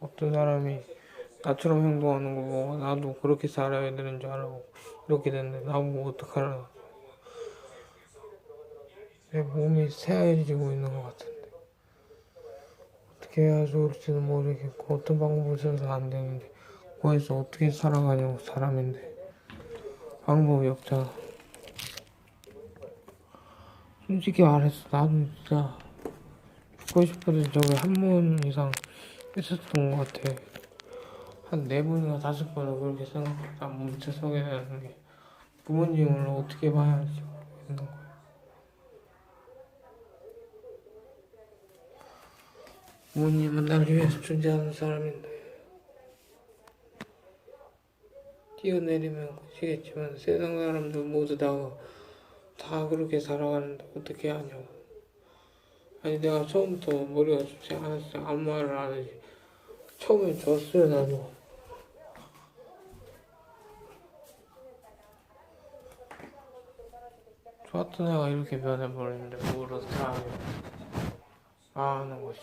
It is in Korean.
어떤 사람이 나처럼 행동하는 거 보고 나도 그렇게 살아야 되는 줄 알고 이렇게 됐는데 나보고 어떡하라고 내 몸이 새하얘지고 있는 것 같은데. 어떻게 해야 좋을지는 모르겠고 어떤 방법을 써서 안 되는데 거기서 어떻게 살아가냐고 사람인데 방법이 없잖아. 솔직히 말해서 나도 진짜 죽고 싶어도 저기 한 번 이상 했었던 것 같아. 한 네 번이나 다섯 번을 그렇게 생각하다 멈춰 서게 되는 게 부모님을 어떻게 봐야 할지 모르겠는 거야. 부모님은 나를 위해서 존재하는 사람인데 뛰어내리면 고치겠지만 세상 사람들 모두 다, 다 그렇게 살아가는데 어떻게 하냐고 아니 내가 처음부터 머리가 좋지 않았어. 아무 말을 안 하지. 처음엔 좋았어요 나도. 좋았던 애가 이렇게 변해버리는데 뭘 어떻게 하냐 아 하는 거지